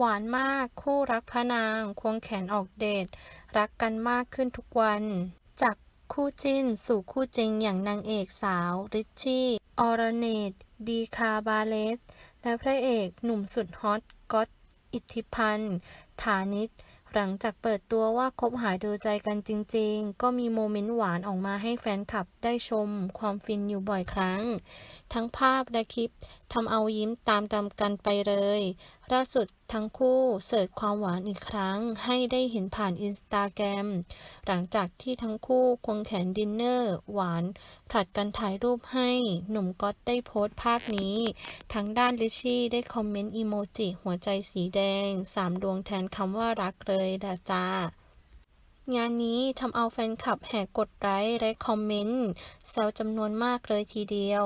หวานมากคู่รักพระนาง ควงแขนออกเดท รักกันมากขึ้นทุกวัน จากคู่จิ้นสู่คู่จริงอย่างนางเอกสาว ริชชี่ ออรเนตดีคาบาเลส และพระเอกหนุ่มสุดฮอตก๊อตอิทธิพันธ์ฐานิชหลังจากเปิดตัวว่าคบหาดูใจกันจริงๆ ก็มีโมเมนต์หวานออกมาให้แฟนคลับได้ชมความฟินอยู่บ่อยครั้ง ทั้งภาพและคลิปทำเอายิ้มตามตามกันไปเลยล่าสุดทั้งคู่เสิร์ชความหวานอีกครั้งให้ได้เห็นผ่านอินสตาแกรมหลังจากที่ทั้งคู่ควงแขนดินเนอร์ หวานผลัดกันถ่ายรูปให้หนุ่มก๊อตได้โพสต์ภาพนี้ทั้งด้านลิชี่ได้คอมเมนต์อีโมจิหัวใจสีแดงสามดวงแทนคำว่ารักเลยละจ้างานนี้ทำเอาแฟนคลับแห่กดไลค์และคอมเมนต์แซวจำนวนมากเลยทีเดียว